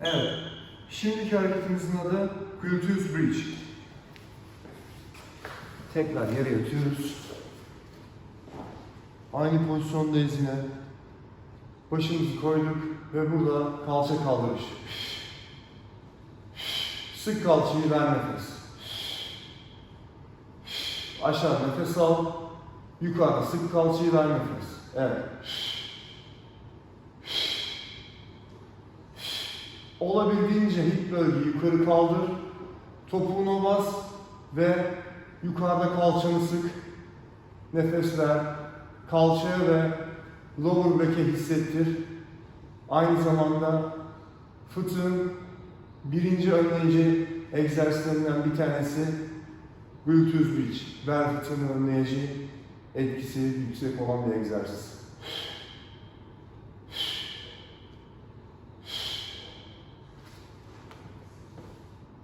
Evet. Şimdiki hareketimizin adı gluteus bridge. Tekrar yere yatıyoruz. Aynı pozisyondayız yine. Başımızı koyduk ve burada kalça kaldırış. Sık kalçayı ver nefes. Aşağı nefes al. Yukarıda sık kalçayı ver nefes. Evet. Olabildiğince hip bölgeyi yukarı kaldır. Topuğuna bas ve yukarıda kalçanı sık. Nefes ver. Kalçaya ve lower back'e hissettir. Aynı zamanda fıtığın birinci önleyici egzersizlerinden bir tanesi gluteus bridge. Bel fıtığını önleyici etkisi yüksek olan bir egzersiz.